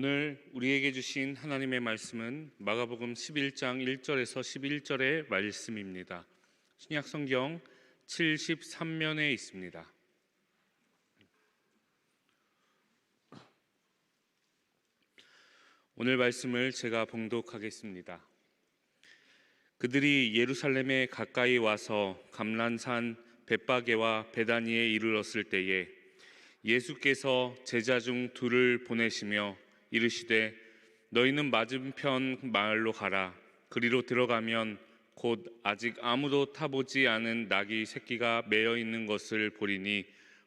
오늘 우리에게 주신 하나님의 말씀은 마가복음 11장 1절에서 11절의 말씀입니다. 신약 성경 73면에 있습니다. 오늘 말씀을 제가 봉독하겠습니다. 그들이 예루살렘에 가까이 와서 감란산 벳바게와 베다니에 이르렀을 때에 예수께서 제자 중 둘을 보내시며 이르시되 너희는 맞은편 마을로 가라. 그리로 들어가면 곧 아직 아무도 타보지 않은 낙이 새끼가 매어 있는 것을 보리니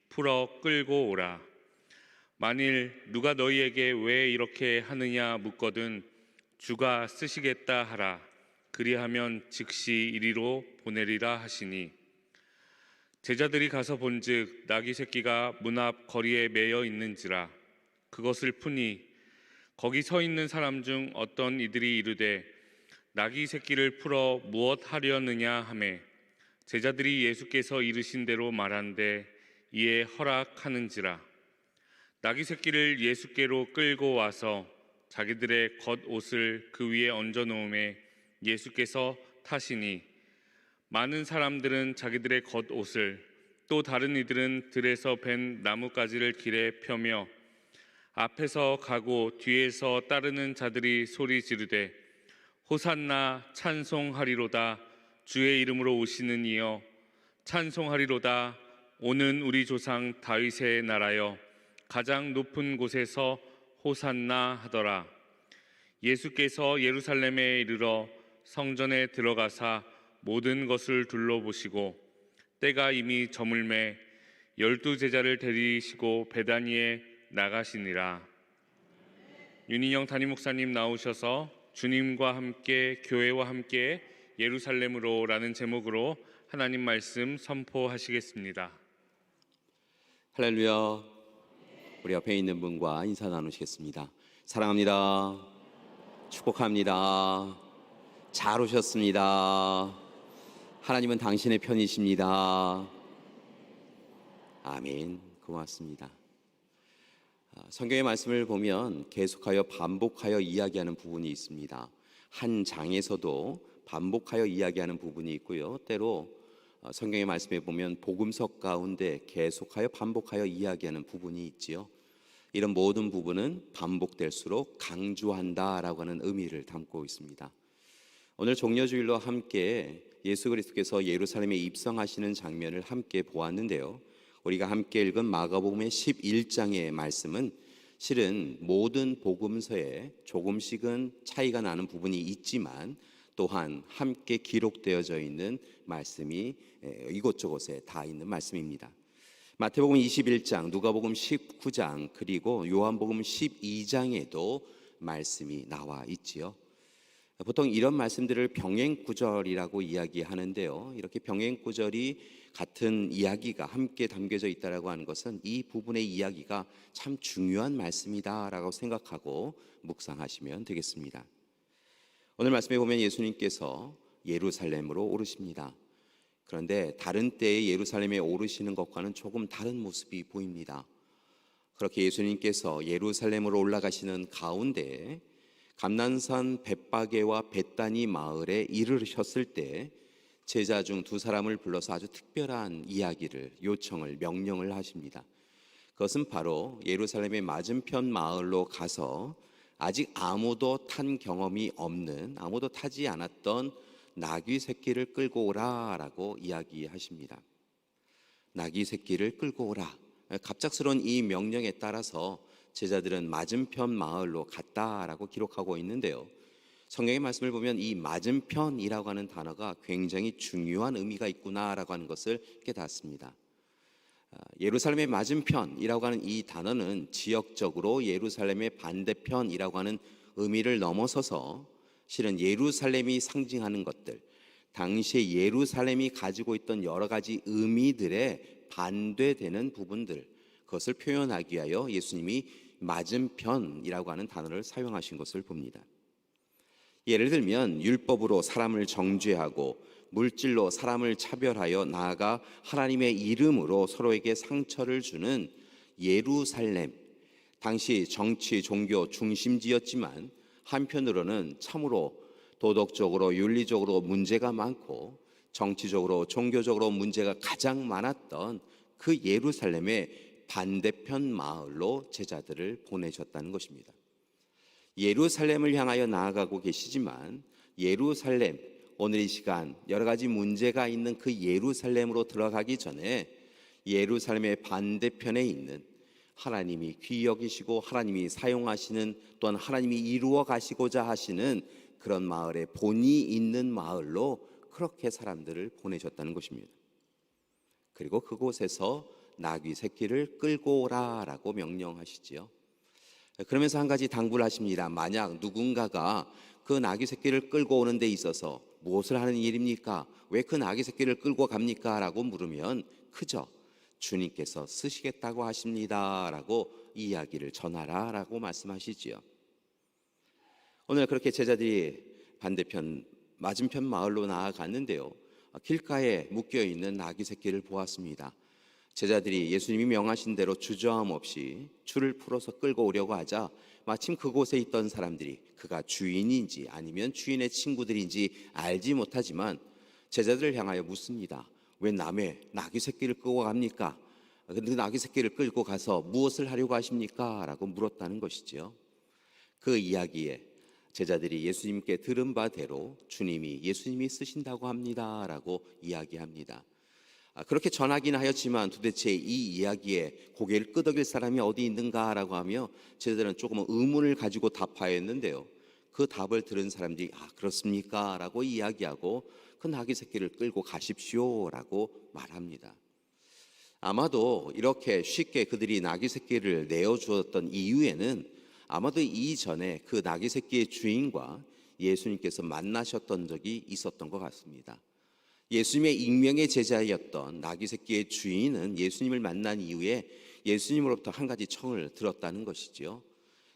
풀어 끌고 오라. 만일 누가 너희에게 왜 이렇게 하느냐 묻거든 주가 쓰시겠다 하라. 그리하면 즉시 이리로 보내리라 하시니. 제자들이 가서 본즉 낙이 새끼가 문 앞 거리에 매여 있는지라. 그것을 푸니 거기 서 있는 사람 중 어떤 이들이 이르되 낙이 새끼를 풀어 무엇 하려느냐 하매 제자들이 예수께서 이르신 대로 말한데 이에 허락하는지라. 낙이 새끼를 예수께로 끌고 와서 자기들의 겉옷을 그 위에 얹어 놓음에 예수께서 타시니 많은 사람들은 자기들의 겉옷을 또 다른 이들은 들에서 벤 나뭇가지를 길에 펴며 앞에서 가고 뒤에서 따르는 자들이 소리 지르되 호산나 찬송하리로다. 주의 이름으로 오시는 이여. 찬송하리로다. 오는 우리 조상 다윗의 나라여. 가장 높은 곳에서 호산나 하더라. 예수께서 예루살렘에 이르러 성전에 들어가사 모든 것을 둘러보시고 때가 이미 저물매 열두 제자를 데리시고 베다니에 나가시니라. 윤인영 담임 목사님 나오셔서 주님과 함께 교회와 함께 예루살렘으로라는 제목으로 하나님 말씀 선포하시겠습니다. 할렐루야. 우리 옆에 있는 분과 인사 나누시겠습니다. 사랑합니다. 축복합니다. 잘 오셨습니다. 하나님은 당신의 편이십니다. 아멘. 고맙습니다. 아, 성경의 말씀을 보면 계속하여 반복하여 이야기하는 부분이 있습니다. 한 장에서도 반복하여 이야기하는 부분이 있고요. 때로 어, 성경의 말씀에 보면 복음석 가운데 계속하여 반복하여 이야기하는 부분이 있지요. 이런 모든 부분은 반복될수록 강조한다라고 하는 의미를 담고 있습니다. 오늘 종려주일로 함께 예수 그리스도께서 예루살렘에 입성하시는 장면을 함께 보았는데요. 우리가 함께 읽은 마가복음의 11장의 말씀은 실은 모든 복음서에 조금씩은 차이가 나는 부분이 있지만 또한 함께 기록되어져 있는 말씀이 이곳저곳에 다 있는 말씀입니다. 마태복음 21장, 누가복음 19장, 그리고 요한복음 12장에도 말씀이 나와 있지요. 보통 이런 말씀들을 병행 구절이라고 이야기하는데요. 이렇게 병행 구절이 같은 이야기가 함께 담겨져 있다라고 하는 것은 이 부분의 이야기가 참 중요한 말씀이다라고 생각하고 묵상하시면 되겠습니다. 오늘 말씀에 보면 예수님께서 예루살렘으로 오르십니다. 그런데 다른 때에 예루살렘에 오르시는 것과는 조금 다른 모습이 보입니다. 그렇게 예수님께서 예루살렘으로 올라가시는 가운데 감난산 벳바게와 벳다니 마을에 이르셨을 때 제자 중 두 사람을 불러서 아주 특별한 이야기를 요청을 명령을 하십니다. 그것은 바로 예루살렘의 맞은편 마을로 가서 아직 아무도 탄 경험이 없는 아무도 타지 않았던 나귀 새끼를 끌고 오라라고 이야기하십니다. 나귀 새끼를 끌고 오라. 갑작스러운 이 명령에 따라서 제자들은 맞은편 마을로 갔다라고 기록하고 있는데요. 성경의 말씀을 보면 이 맞은편이라고 하는 단어가 굉장히 중요한 의미가 있구나라고 하는 것을 깨닫습니다. 아, 예루살렘의 맞은편이라고 하는 이 단어는 지역적으로 예루살렘의 반대편이라고 하는 의미를 넘어서서 실은 예루살렘이 상징하는 것들, 당시에 예루살렘이 가지고 있던 여러 가지 의미들에 반대되는 부분들, 그것을 표현하기 위하여 예수님이 맞은편이라고 하는 단어를 사용하신 것을 봅니다. 예를 들면 율법으로 사람을 정죄하고 물질로 사람을 차별하여 나아가 하나님의 이름으로 서로에게 상처를 주는 예루살렘, 당시 정치, 종교 중심지였지만 한편으로는 참으로 도덕적으로 윤리적으로 문제가 많고 정치적으로 종교적으로 문제가 가장 많았던 그 예루살렘의 반대편 마을로 제자들을 보내셨다는 것입니다. 예루살렘을 향하여 나아가고 계시지만 예루살렘 오늘 이 시간 여러 가지 문제가 있는 그 예루살렘으로 들어가기 전에 예루살렘의 반대편에 있는 하나님이 귀히 여기시고 하나님이 사용하시는 또한 하나님이 이루어 가시고자 하시는 그런 마을에 본이 있는 마을로 그렇게 사람들을 보내셨다는 것입니다. 그리고 그곳에서 나귀 새끼를 끌고 오라라고 명령하시지요. 그러면서 한 가지 당부를 하십니다. 만약 누군가가 그 나귀 새끼를 끌고 오는 데 있어서 무엇을 하는 일입니까? 왜 그 나귀 새끼를 끌고 갑니까? 라고 물으면 크죠. 주님께서 쓰시겠다고 하십니다 라고 이야기를 전하라 라고 말씀하시지요. 오늘 그렇게 제자들이 반대편 맞은편 마을로 나아갔는데요. 길가에 묶여 있는 나귀 새끼를 보았습니다. 제자들이 예수님이 명하신 대로 주저함 없이 줄을 풀어서 끌고 오려고 하자 마침 그곳에 있던 사람들이 그가 주인인지 아니면 주인의 친구들인지 알지 못하지만 제자들을 향하여 묻습니다. 왜 남의 나귀 새끼를 끌고 갑니까? 근데 나귀 새끼를 끌고 가서 무엇을 하려고 하십니까? 라고 물었다는 것이지요. 그 이야기에 제자들이 예수님께 들은 바대로 주님이 예수님이 쓰신다고 합니다 라고 이야기합니다. 아, 그렇게 전하긴 하였지만 도대체 이 이야기에 고개를 끄덕일 사람이 어디 있는가라고 하며 제자들은 조금 의문을 가지고 답하였는데요. 그 답을 들은 사람들이 아 그렇습니까라고 이야기하고 그 나귀 새끼를 끌고 가십시오라고 말합니다. 아마도 이렇게 쉽게 그들이 나귀 새끼를 내어 주었던 이유에는 아마도 이전에 그 나귀 새끼의 주인과 예수님께서 만나셨던 적이 있었던 것 같습니다. 예수님의 익명의 제자였던 나귀 새끼의 주인은 예수님을 만난 이후에 예수님으로부터 한 가지 청을 들었다는 것이지요.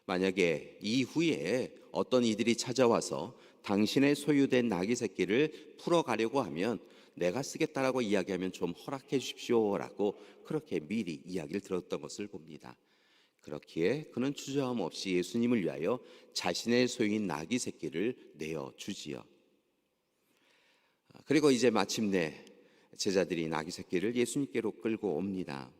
만약에 이후에 어떤 이들이 찾아와서 당신의 소유된 나귀 새끼를 풀어가려고 하면 내가 쓰겠다라고 이야기하면 좀 허락해 주십시오라고 그렇게 미리 이야기를 들었던 것을 봅니다. 그렇기에 그는 주저함 없이 예수님을 위하여 자신의 소유인 나귀 새끼를 내어 주지요. 그리고 이제 마침내 제자들이 나귀 새끼를 예수님께로 끌고 옵니다.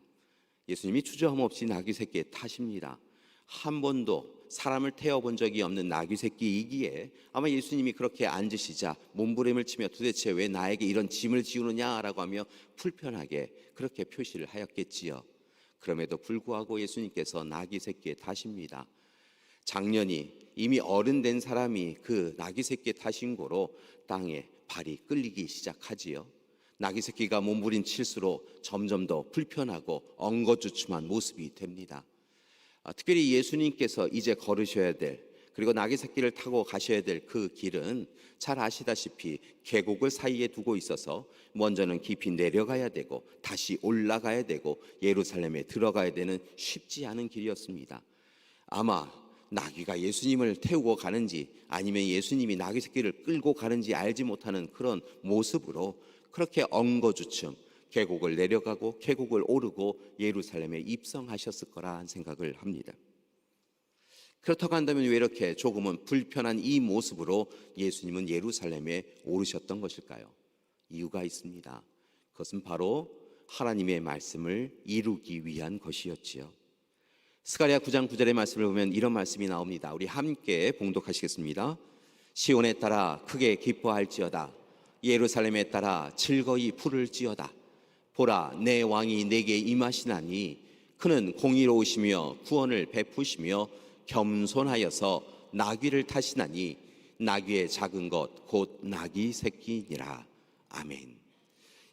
예수님이 주저함 없이 나귀 새끼에 타십니다. 한 번도 사람을 태워 본 적이 없는 나귀 새끼이기에 아마 예수님이 그렇게 앉으시자 몸부림을 치며 도대체 왜 나에게 이런 짐을 지우느냐라고 하며 불편하게 그렇게 표시를 하였겠지요. 그럼에도 불구하고 예수님께서 나귀 새끼에 타십니다. 작년이 이미 어른 된 사람이 그 나귀 새끼에 타신 고로 땅에 발이 끌리기 시작하지요. 나귀 새끼가 몸부림 칠수록 점점 더 불편하고 엉거주춤한 모습이 됩니다. 아, 특별히 예수님께서 이제 걸으셔야 될 그리고 나귀 새끼를 타고 가셔야 될 그 길은 잘 아시다시피 계곡을 사이에 두고 있어서 먼저는 깊이 내려가야 되고 다시 올라가야 되고 예루살렘에 들어가야 되는 쉽지 않은 길이었습니다. 아마 나귀가 예수님을 태우고 가는지 아니면 예수님이 나귀 새끼를 끌고 가는지 알지 못하는 그런 모습으로 그렇게 엉거주춤 계곡을 내려가고 계곡을 오르고 예루살렘에 입성하셨을 거라 생각을 합니다. 그렇다고 한다면 왜 이렇게 조금은 불편한 이 모습으로 예수님은 예루살렘에 오르셨던 것일까요? 이유가 있습니다. 그것은 바로 하나님의 말씀을 이루기 위한 것이었지요. 스가랴 9장 9절의 말씀을 보면 이런 말씀이 나옵니다. 우리 함께 봉독하시겠습니다. 시온에 따라 크게 기뻐할지어다. 예루살렘에 따라 즐거이 부를지어다. 보라 내 왕이 내게 임하시나니 그는 공의로우시며 구원을 베푸시며 겸손하여서 나귀를 타시나니 나귀의 작은 것 곧 나귀 새끼니라. 아멘.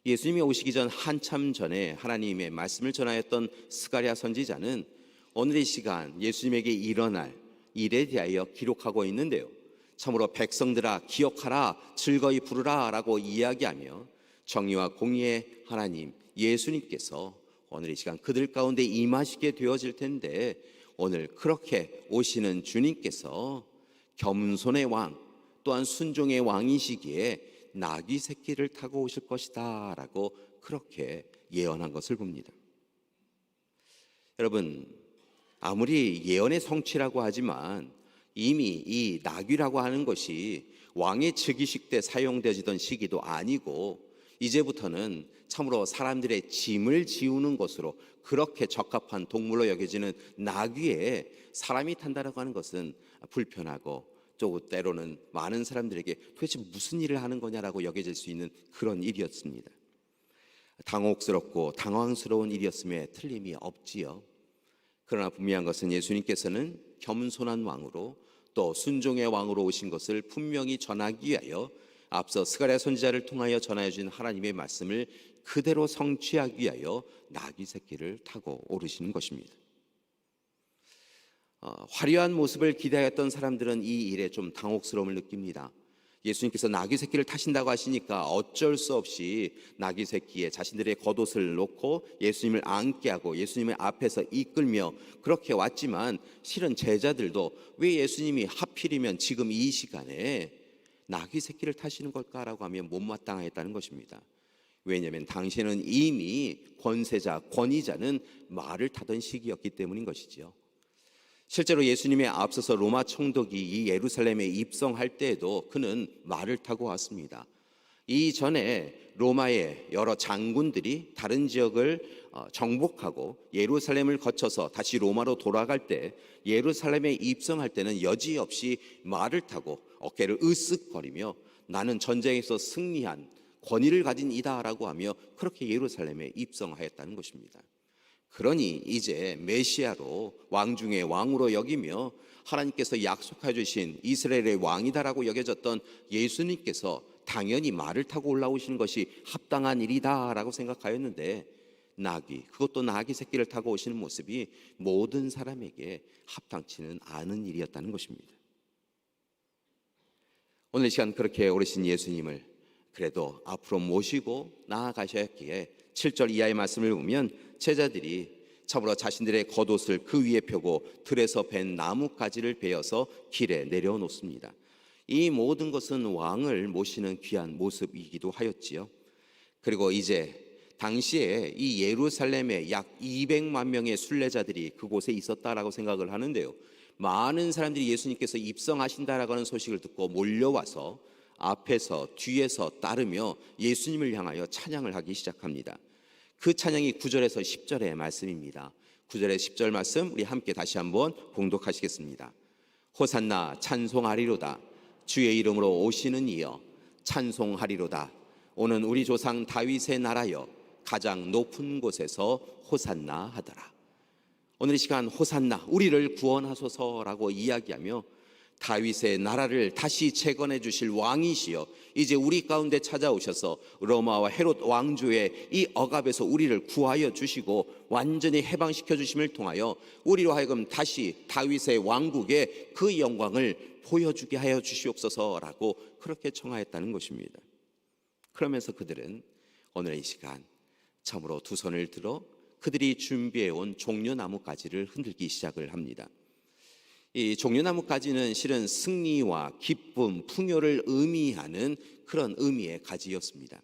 예수님이 오시기 전 한참 전에 하나님의 말씀을 전하였던 스가랴 선지자는 오늘 이 시간 예수님에게 일어날 일에 대하여 기록하고 있는데요. 참으로 백성들아 기억하라 즐거이 부르라라고 이야기하며 정의와 공의의 하나님 예수님께서 오늘 이 시간 그들 가운데 임하시게 되어질 텐데 오늘 그렇게 오시는 주님께서 겸손의 왕 또한 순종의 왕이시기에 나귀 새끼를 타고 오실 것이다라고 그렇게 예언한 것을 봅니다. 여러분 아무리 예언의 성취라고 하지만 이미 이 나귀라고 하는 것이 왕의 즉위식 때 사용되어지던 시기도 아니고 이제부터는 참으로 사람들의 짐을 지우는 것으로 그렇게 적합한 동물로 여겨지는 나귀에 사람이 탄다라고 하는 것은 불편하고 또 때로는 많은 사람들에게 도대체 무슨 일을 하는 거냐라고 여겨질 수 있는 그런 일이었습니다. 당혹스럽고 당황스러운 일이었음에 틀림이 없지요. 그러나 분명한 것은 예수님께서는 겸손한 왕으로 또 순종의 왕으로 오신 것을 분명히 전하기 위하여 앞서 스가랴 선지자를 통하여 전하여 준 하나님의 말씀을 그대로 성취하기 위하여 나귀 새끼를 타고 오르시는 것입니다. 어, 화려한 모습을 기대했던 사람들은 이 일에 좀 당혹스러움을 느낍니다. 예수님께서 나귀 새끼를 타신다고 하시니까 어쩔 수 없이 나귀 새끼에 자신들의 겉옷을 놓고 예수님을 안게 하고 예수님의 앞에서 이끌며 그렇게 왔지만 실은 제자들도 왜 예수님이 하필이면 지금 이 시간에 나귀 새끼를 타시는 걸까라고 하면 못마땅했다는 것입니다. 왜냐하면 당시에는 이미 권세자, 권위자는 말을 타던 시기였기 때문인 것이지요. 실제로 예수님의 앞서서 로마 총독이 이 예루살렘에 입성할 때에도 그는 말을 타고 왔습니다. 이전에 로마의 여러 장군들이 다른 지역을 어, 정복하고 예루살렘을 거쳐서 다시 로마로 돌아갈 때 예루살렘에 입성할 때는 여지없이 말을 타고 어깨를 으쓱거리며 나는 전쟁에서 승리한 권위를 가진 이다라고 하며 그렇게 예루살렘에 입성하였다는 것입니다. 그러니 이제 메시아로 왕 중의 왕으로 여기며 하나님께서 약속해 주신 이스라엘의 왕이다라고 여겨졌던 예수님께서 당연히 말을 타고 올라오시는 것이 합당한 일이다라고 생각하였는데 나귀 그것도 나귀 새끼를 타고 오시는 모습이 모든 사람에게 합당치는 않은 일이었다는 것입니다. 오늘 이 시간 그렇게 오르신 예수님을 그래도 앞으로 모시고 나아가셨기에 7절 이하의 말씀을 보면 제자들이 참으로 자신들의 겉옷을 그 위에 펴고 들에서 벤 나뭇가지를 베어서 길에 내려놓습니다. 이 모든 것은 왕을 모시는 귀한 모습이기도 하였지요. 그리고 이제 당시에 이 예루살렘에 약 200만 명의 순례자들이 그곳에 있었다라고 생각을 하는데요. 많은 사람들이 예수님께서 입성하신다라고 하는 소식을 듣고 몰려와서 앞에서 뒤에서 따르며 예수님을 향하여 찬양을 하기 시작합니다. 그 찬양이 9절에서 10절의 말씀입니다. 9절의 10절 말씀 우리 함께 다시 한번 봉독하시겠습니다. 호산나 찬송하리로다 주의 이름으로 오시는 이여 찬송하리로다 오는 우리 조상 다윗의 나라여 가장 높은 곳에서 호산나 하더라. 오늘 이 시간 호산나 우리를 구원하소서라고 이야기하며 다윗의 나라를 다시 재건해 주실 왕이시여 이제 우리 가운데 찾아오셔서 로마와 헤롯 왕조의 이 억압에서 우리를 구하여 주시고 완전히 해방시켜 주심을 통하여 우리로 하여금 다시 다윗의 왕국의 그 영광을 보여주게 하여 주시옵소서라고 그렇게 청하였다는 것입니다. 그러면서 그들은 오늘 이 시간 참으로 두 손을 들어 그들이 준비해 온 종려나무 가지를 흔들기 시작을 합니다. 이 종려나무까지는 실은 승리와 기쁨, 풍요를 의미하는 그런 의미의 가지였습니다.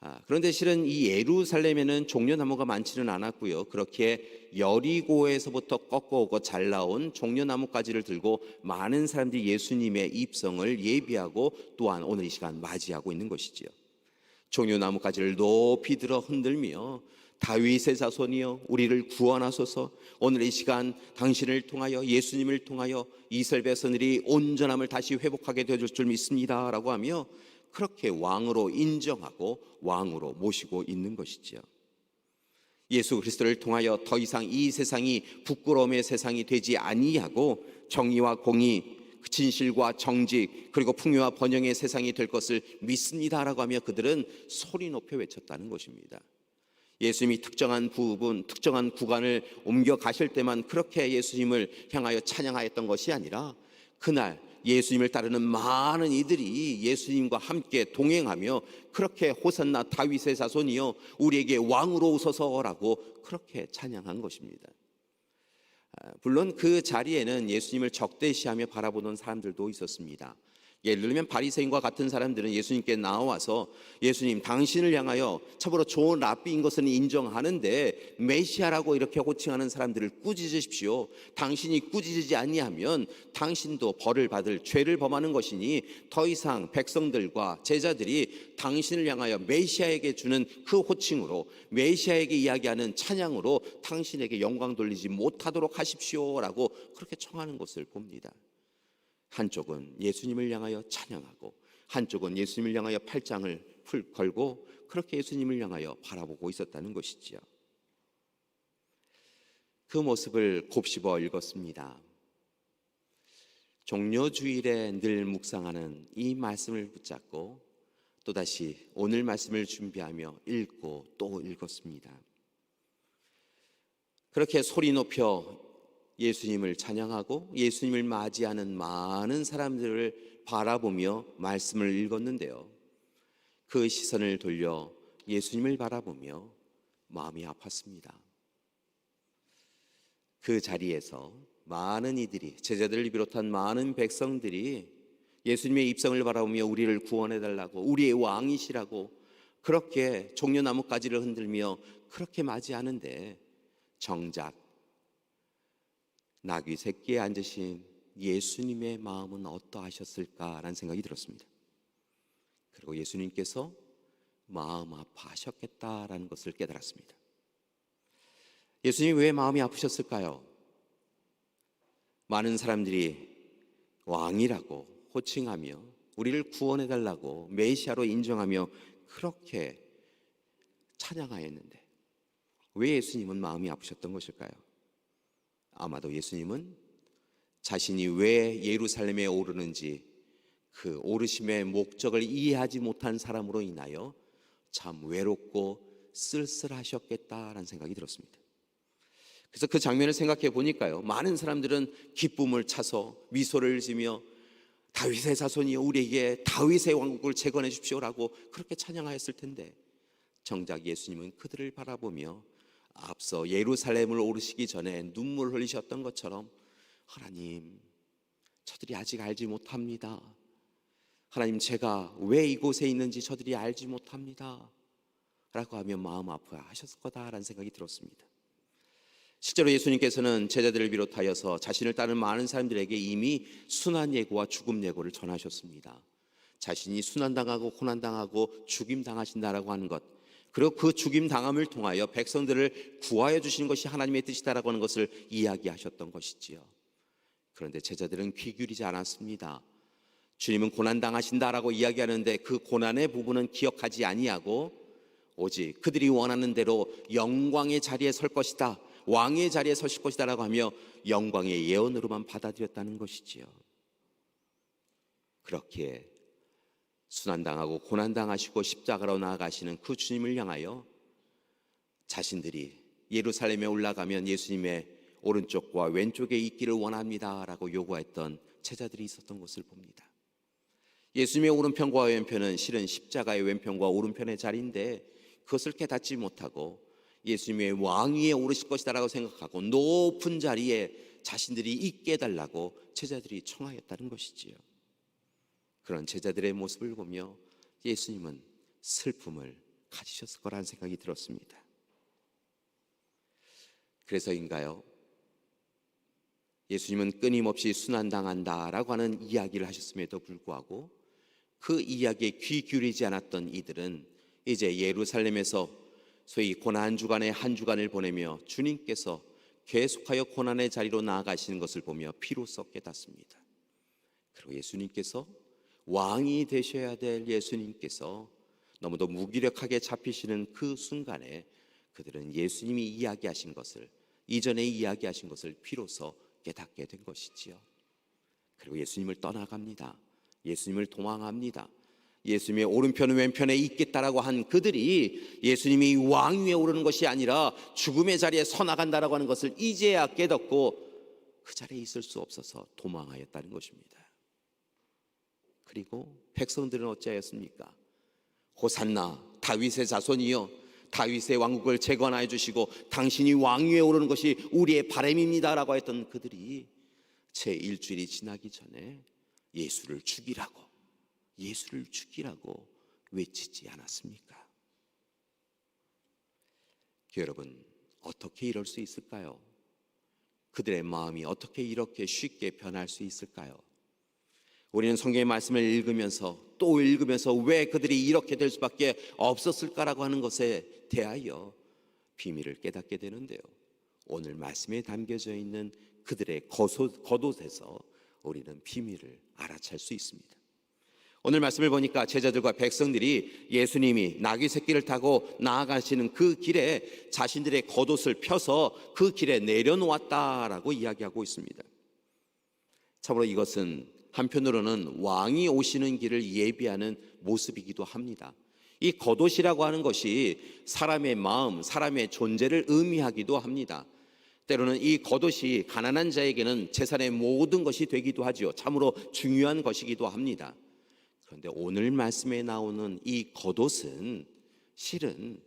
아, 그런데 실은 이 예루살렘에는 종려나무가 많지는 않았고요. 그렇게 여리고에서부터 꺾어오고 잘 나온 종려나무까지를 들고 많은 사람들이 예수님의 입성을 예비하고 또한 오늘 이 시간 맞이하고 있는 것이지요. 종려나무까지를 높이 들어 흔들며 다윗의 자손이여 우리를 구원하소서 오늘 이 시간 당신을 통하여 예수님을 통하여 백성들이 온전함을 다시 회복하게 되어줄 줄 믿습니다 라고 하며 그렇게 왕으로 인정하고 왕으로 모시고 있는 것이지요. 예수 그리스도를 통하여 더 이상 이 세상이 부끄러움의 세상이 되지 아니하고 정의와 공의 진실과 정직 그리고 풍요와 번영의 세상이 될 것을 믿습니다라고 하며 그들은 소리 높여 외쳤다는 것입니다. 예수님이 특정한 부분, 특정한 구간을 옮겨 가실 때만 그렇게 예수님을 향하여 찬양하였던 것이 아니라 그날 예수님을 따르는 많은 이들이 예수님과 함께 동행하며 그렇게 호산나 다윗의 자손이여 우리에게 왕으로 오소서라고 그렇게 찬양한 것입니다. 아, 물론 그 자리에는 예수님을 적대시하며 바라보는 사람들도 있었습니다. 예를 들면 바리새인과 같은 사람들은 예수님께 나와서 예수님 당신을 향하여 참으로 좋은 랍비인 것은 인정하는데 메시아라고 이렇게 호칭하는 사람들을 꾸짖으십시오. 당신이 꾸짖지 아니하면 당신도 벌을 받을 죄를 범하는 것이니 더 이상 백성들과 제자들이 당신을 향하여 메시아에게 주는 그 호칭으로 메시아에게 이야기하는 찬양으로 당신에게 영광 돌리지 못하도록 하십시오라고 그렇게 청하는 것을 봅니다. 한쪽은 예수님을 향하여 찬양하고 한쪽은 예수님을 향하여 팔짱을 풀 걸고 그렇게 예수님을 향하여 바라보고 있었다는 것이지요. 그 모습을 곱씹어 읽었습니다. 종려 주일에 늘 묵상하는 이 말씀을 붙잡고 또다시 오늘 말씀을 준비하며 읽고 또 읽었습니다. 그렇게 소리 높여 예수님을 찬양하고 예수님을 맞이하는 많은 사람들을 바라보며 말씀을 읽었는데요. 그 시선을 돌려 예수님을 바라보며 마음이 아팠습니다. 그 자리에서 많은 이들이 제자들을 비롯한 많은 백성들이 예수님의 입성을 바라보며 우리를 구원해 달라고 우리의 왕이시라고 그렇게 종려나무가지를 흔들며 그렇게 맞이하는데 정작 나귀 새끼에 앉으신 예수님의 마음은 어떠하셨을까라는 생각이 들었습니다. 그리고 예수님께서 마음 아파하셨겠다라는 것을 깨달았습니다. 예수님 왜 마음이 아프셨을까요? 많은 사람들이 왕이라고 호칭하며 우리를 구원해 달라고 메시아로 인정하며 그렇게 찬양하였는데 왜 예수님은 마음이 아프셨던 것일까요? 아마도 예수님은 자신이 왜 예루살렘에 오르는지 그 오르심의 목적을 이해하지 못한 사람으로 인하여 참 외롭고 쓸쓸하셨겠다라는 생각이 들었습니다. 그래서 그 장면을 생각해 보니까요. 많은 사람들은 기쁨을 차서 미소를 지며 다윗의 자손이여 우리에게 다윗의 왕국을 재건해 주십시오라고 그렇게 찬양하였을 텐데 정작 예수님은 그들을 바라보며 앞서 예루살렘을 오르시기 전에 눈물 흘리셨던 것처럼 하나님 저들이 아직 알지 못합니다. 하나님 제가 왜 이곳에 있는지 저들이 알지 못합니다. 라고 하며 마음 아파 하셨을 거다라는 생각이 들었습니다. 실제로 예수님께서는 제자들을 비롯하여서 자신을 따르는 많은 사람들에게 이미 순환 예고와 죽음 예고를 전하셨습니다. 자신이 순환당하고 고난당하고 죽임 당하신다라고 하는 것 그리고 그 죽임 당함을 통하여 백성들을 구하여 주시는 것이 하나님의 뜻이다라고 하는 것을 이야기하셨던 것이지요. 그런데 제자들은 귀 기울이지 않았습니다. 주님은 고난 당하신다라고 이야기하는데 그 고난의 부분은 기억하지 아니하고 오직 그들이 원하는 대로 영광의 자리에 설 것이다. 왕의 자리에 서실 것이다라고 하며 영광의 예언으로만 받아들였다는 것이지요. 그렇게 순환당하고 고난당하시고 십자가로 나아가시는 그 주님을 향하여 자신들이 예루살렘에 올라가면 예수님의 오른쪽과 왼쪽에 있기를 원합니다 라고 요구했던 제자들이 있었던 것을 봅니다. 예수님의 오른편과 왼편은 실은 십자가의 왼편과 오른편의 자리인데 그것을 깨닫지 못하고 예수님의 왕위에 오르실 것이다라고 생각하고 높은 자리에 자신들이 있게 해달라고 제자들이 청하였다는 것이지요. 그런 제자들의 모습을 보며 예수님은 슬픔을 가지셨을 거라는 생각이 들었습니다. 그래서인가요? 예수님은 끊임없이 순환당한다라고 하는 이야기를 하셨음에도 불구하고 그 이야기에 귀 기울이지 않았던 이들은 이제 예루살렘에서 소위 고난 주간의 한 주간을 보내며 주님께서 계속하여 고난의 자리로 나아가시는 것을 보며 피로써 깨닫습니다. 그리고 예수님께서 왕이 되셔야 될 예수님께서 너무도 무기력하게 잡히시는 그 순간에 그들은 예수님이 이야기하신 것을 이전에 이야기하신 것을 비로소 깨닫게 된 것이지요. 그리고 예수님을 떠나갑니다. 예수님을 도망합니다. 예수님의 오른편 왼편에 있겠다라고 한 그들이 예수님이 왕 위에 오르는 것이 아니라 죽음의 자리에 서 나간다라고 하는 것을 이제야 깨닫고 그 자리에 있을 수 없어서 도망하였다는 것입니다. 그리고 백성들은 어찌하였습니까? 호산나 다윗의 자손이여 다윗의 왕국을 재건하여 주시고 당신이 왕위에 오르는 것이 우리의 바람입니다라고 했던 그들이 제 일주일이 지나기 전에 예수를 죽이라고 예수를 죽이라고 외치지 않았습니까? 여러분, 어떻게 이럴 수 있을까요? 그들의 마음이 어떻게 이렇게 쉽게 변할 수 있을까요? 우리는 성경의 말씀을 읽으면서 또 읽으면서 왜 그들이 이렇게 될 수밖에 없었을까라고 하는 것에 대하여 비밀을 깨닫게 되는데요. 오늘 말씀에 담겨져 있는 그들의 겉옷, 겉옷에서 우리는 비밀을 알아챌 수 있습니다. 오늘 말씀을 보니까 제자들과 백성들이 예수님이 나귀 새끼를 타고 나아가시는 그 길에 자신들의 겉옷을 펴서 그 길에 내려놓았다라고 이야기하고 있습니다. 참으로 이것은 한편으로는 왕이 오시는 길을 예비하는 모습이기도 합니다. 이 겉옷이라고 하는 것이 사람의 마음, 사람의 존재를 의미하기도 합니다. 때로는 이 겉옷이 가난한 자에게는 재산의 모든 것이 되기도 하지요. 참으로 중요한 것이기도 합니다. 그런데 오늘 말씀에 나오는 이 겉옷은 실은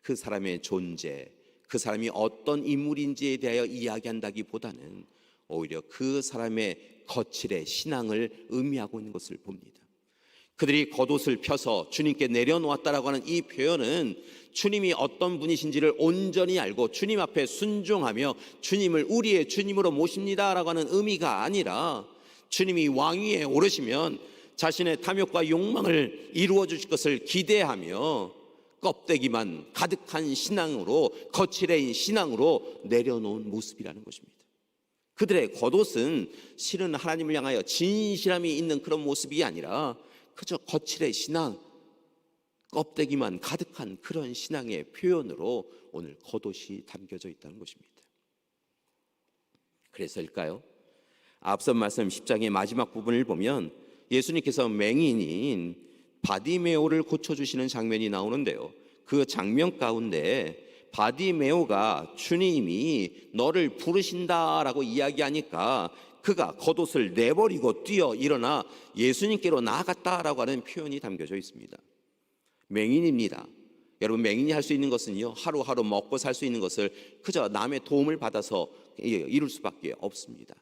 그 사람의 존재, 그 사람이 어떤 인물인지에 대하여 이야기한다기보다는 오히려 그 사람의 거칠의 신앙을 의미하고 있는 것을 봅니다. 그들이 겉옷을 펴서 주님께 내려놓았다라고 하는 이 표현은 주님이 어떤 분이신지를 온전히 알고 주님 앞에 순종하며 주님을 우리의 주님으로 모십니다라고 하는 의미가 아니라 주님이 왕위에 오르시면 자신의 탐욕과 욕망을 이루어 주실 것을 기대하며 껍데기만 가득한 신앙으로 거칠의 신앙으로 내려놓은 모습이라는 것입니다. 그들의 겉옷은 실은 하나님을 향하여 진실함이 있는 그런 모습이 아니라 그저 거칠의 신앙, 껍데기만 가득한 그런 신앙의 표현으로 오늘 겉옷이 담겨져 있다는 것입니다. 그래서일까요? 앞선 말씀 10장의 마지막 부분을 보면 예수님께서 맹인인 바디메오를 고쳐주시는 장면이 나오는데요. 그 장면 가운데 바디메오가 주님이 너를 부르신다라고 이야기하니까 그가 겉옷을 내버리고 뛰어 일어나 예수님께로 나아갔다라고 하는 표현이 담겨져 있습니다. 맹인입니다. 여러분 맹인이 할 수 있는 것은요 하루하루 먹고 살 수 있는 것을 그저 남의 도움을 받아서 이룰 수밖에 없습니다.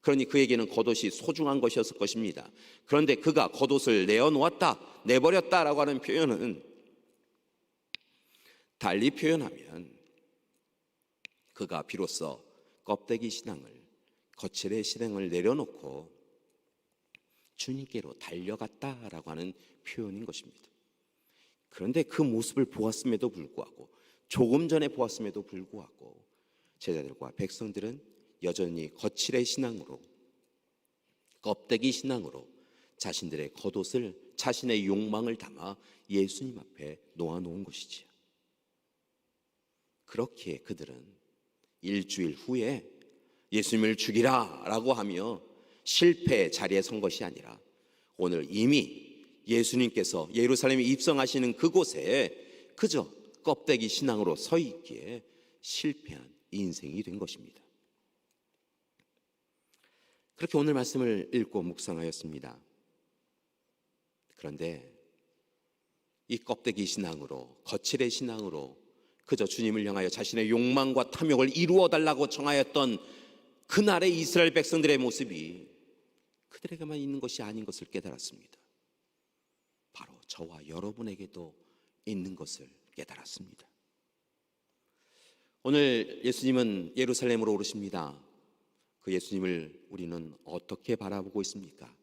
그러니 그에게는 겉옷이 소중한 것이었을 것입니다. 그런데 그가 겉옷을 내어놓았다, 내버렸다라고 하는 표현은 달리 표현하면 그가 비로소 껍데기 신앙을 거칠의 실행을 내려놓고 주님께로 달려갔다라고 하는 표현인 것입니다. 그런데 그 모습을 보았음에도 불구하고 조금 전에 보았음에도 불구하고 제자들과 백성들은 여전히 거칠의 신앙으로 껍데기 신앙으로 자신들의 겉옷을 자신의 욕망을 담아 예수님 앞에 놓아 놓은 것이지요. 그렇게 그들은 일주일 후에 예수님을 죽이라 라고 하며 실패의 자리에 선 것이 아니라 오늘 이미 예수님께서 예루살렘에 입성하시는 그곳에 그저 껍데기 신앙으로 서 있기에 실패한 인생이 된 것입니다. 그렇게 오늘 말씀을 읽고 묵상하였습니다. 그런데 이 껍데기 신앙으로 거칠의 신앙으로 그저 주님을 향하여 자신의 욕망과 탐욕을 이루어 달라고 청하였던 그날의 이스라엘 백성들의 모습이 그들에게만 있는 것이 아닌 것을 깨달았습니다. 바로 저와 여러분에게도 있는 것을 깨달았습니다. 오늘 예수님은 예루살렘으로 오르십니다. 그 예수님을 우리는 어떻게 바라보고 있습니까?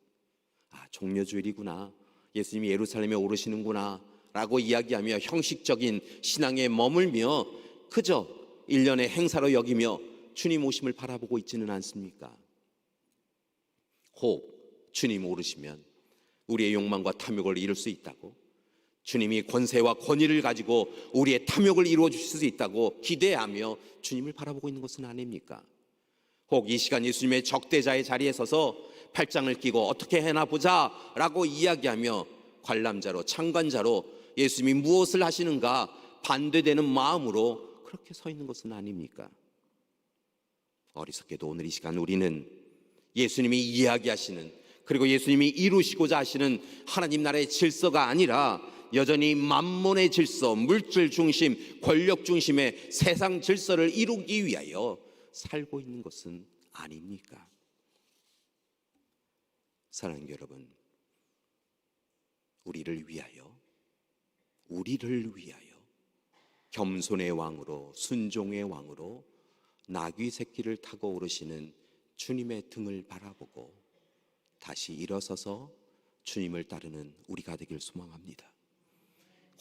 아, 종려주일이구나. 예수님이 예루살렘에 오르시는구나. 라고 이야기하며 형식적인 신앙에 머물며 그저 일련의 행사로 여기며 주님 오심을 바라보고 있지는 않습니까? 혹 주님 오르시면 우리의 욕망과 탐욕을 이룰 수 있다고 주님이 권세와 권위를 가지고 우리의 탐욕을 이루어 주실 수 있다고 기대하며 주님을 바라보고 있는 것은 아닙니까? 혹 이 시간 예수님의 적대자의 자리에 서서 팔짱을 끼고 어떻게 해나 보자 라고 이야기하며 관람자로 창관자로 예수님이 무엇을 하시는가 반대되는 마음으로 그렇게 서 있는 것은 아닙니까? 어리석게도 오늘 이 시간 우리는 예수님이 이야기하시는 그리고 예수님이 이루시고자 하시는 하나님 나라의 질서가 아니라 여전히 만몬의 질서, 물질 중심, 권력 중심의 세상 질서를 이루기 위하여 살고 있는 것은 아닙니까? 사랑하는 여러분, 우리를 위하여 우리를 위하여 겸손의 왕으로 순종의 왕으로 나귀 새끼를 타고 오르시는 주님의 등을 바라보고 다시 일어서서 주님을 따르는 우리가 되길 소망합니다.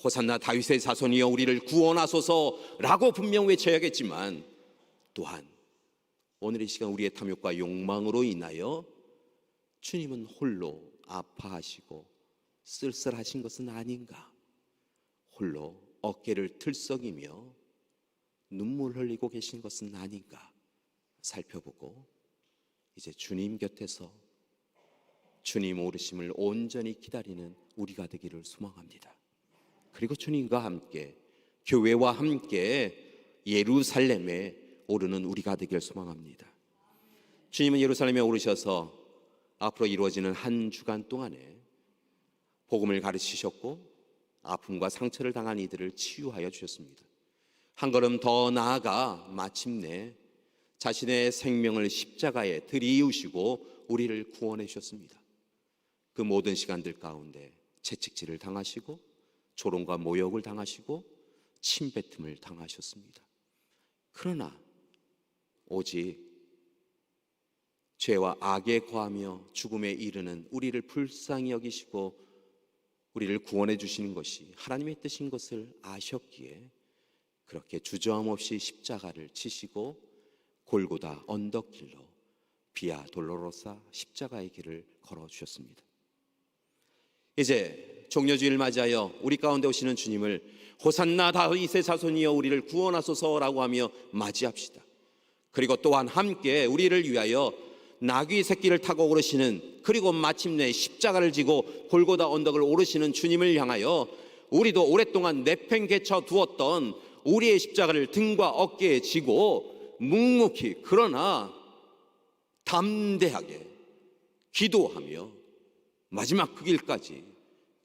호산나 다윗의 자손이여 우리를 구원하소서라고 분명 외쳐야겠지만 또한 오늘 이 시간 우리의 탐욕과 욕망으로 인하여 주님은 홀로 아파하시고 쓸쓸하신 것은 아닌가? 홀로 어깨를 들썩이며 눈물 흘리고 계신 것은 아닌가? 살펴보고 이제 주님 곁에서 주님 오르심을 온전히 기다리는 우리가 되기를 소망합니다. 그리고 주님과 함께 교회와 함께 예루살렘에 오르는 우리가 되길 소망합니다. 주님은 예루살렘에 오르셔서 앞으로 이루어지는 한 주간 동안에 복음을 가르치셨고 아픔과 상처를 당한 이들을 치유하여 주셨습니다. 한 걸음 더 나아가 마침내 자신의 생명을 십자가에 들이우시고 우리를 구원해 주셨습니다. 그 모든 시간들 가운데 채찍질을 당하시고 조롱과 모욕을 당하시고 침뱉음을 당하셨습니다. 그러나 오직 죄와 악에 거하며 죽음에 이르는 우리를 불쌍히 여기시고 우리를 구원해 주시는 것이 하나님의 뜻인 것을 아셨기에 그렇게 주저함 없이 십자가를 치시고 골고다 언덕길로 비아 돌로로사 십자가의 길을 걸어 주셨습니다. 이제 종려주의를 맞이하여 우리 가운데 오시는 주님을 호산나 다윗의 자손이여 우리를 구원하소서라고 하며 맞이합시다. 그리고 또한 함께 우리를 위하여 나귀 새끼를 타고 오르시는 그리고 마침내 십자가를 지고 골고다 언덕을 오르시는 주님을 향하여 우리도 오랫동안 내팽개쳐 두었던 우리의 십자가를 등과 어깨에 지고 묵묵히 그러나 담대하게 기도하며 마지막 그 길까지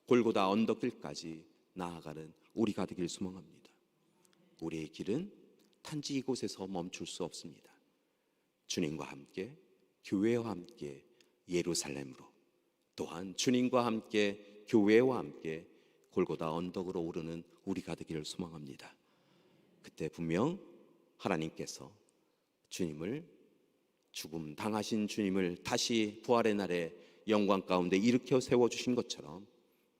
골고다 언덕길까지 나아가는 우리가 되길 소망합니다. 우리의 길은 단지 이곳에서 멈출 수 없습니다. 주님과 함께 교회와 함께 예루살렘으로 또한 주님과 함께 교회와 함께 골고다 언덕으로 오르는 우리가 되기를 소망합니다. 그때 분명 하나님께서 주님을 죽음 당하신 주님을 다시 부활의 날에 영광 가운데 일으켜 세워 주신 것처럼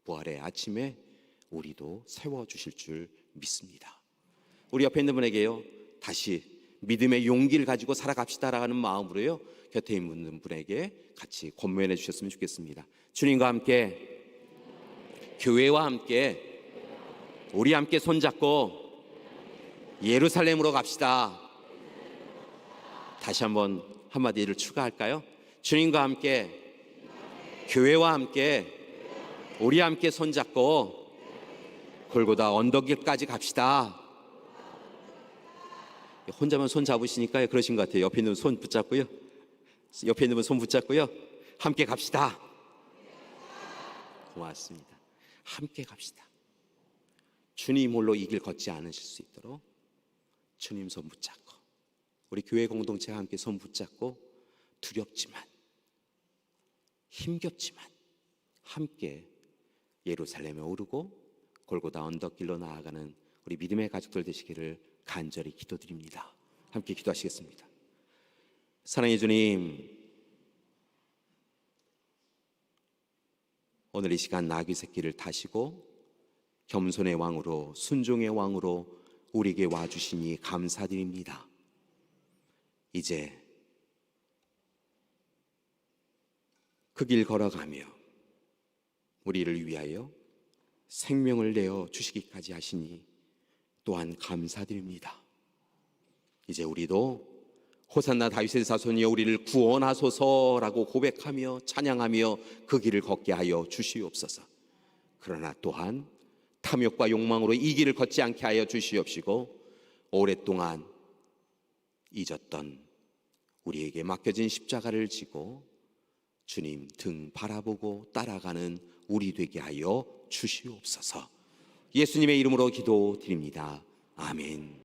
부활의 아침에 우리도 세워 주실 줄 믿습니다. 우리 옆에 있는 분에게요. 다시 믿음의 용기를 가지고 살아갑시다라는 마음으로요. 곁에 있는 분에게 같이 권면해 주셨으면 좋겠습니다. 주님과 함께 교회와 함께 우리 함께 손잡고 예루살렘으로 갑시다. 다시 한번 한마디를 추가할까요? 주님과 함께 교회와 함께 우리 함께 손잡고 골고다 언덕길까지 갑시다. 혼자만 손 잡으시니까 그러신 것 같아요. 옆에 있는 분손 붙잡고요. 옆에 있는 분 손 붙잡고요. 함께 갑시다. 고맙습니다. 함께 갑시다. 주님 홀로 이 길 걷지 않으실 수 있도록 주님 손 붙잡고 우리 교회 공동체와 함께 손 붙잡고 두렵지만 힘겹지만 함께 예루살렘에 오르고 골고다 언덕길로 나아가는 우리 믿음의 가족들 되시기를 간절히 기도드립니다. 함께 기도하시겠습니다. 사랑해 주님, 오늘 이 시간 나귀 새끼를 타시고 겸손의 왕으로 순종의 왕으로 우리에게 와 주시니 감사드립니다. 이제 그 길 걸어가며 우리를 위하여 생명을 내어 주시기까지 하시니 또한 감사드립니다. 이제 우리도 호산나 다윗의 자손이여 우리를 구원하소서라고 고백하며 찬양하며 그 길을 걷게 하여 주시옵소서. 그러나 또한 탐욕과 욕망으로 이 길을 걷지 않게 하여 주시옵시고 오랫동안 잊었던 우리에게 맡겨진 십자가를 지고 주님 등 바라보고 따라가는 우리 되게 하여 주시옵소서. 예수님의 이름으로 기도드립니다. 아멘.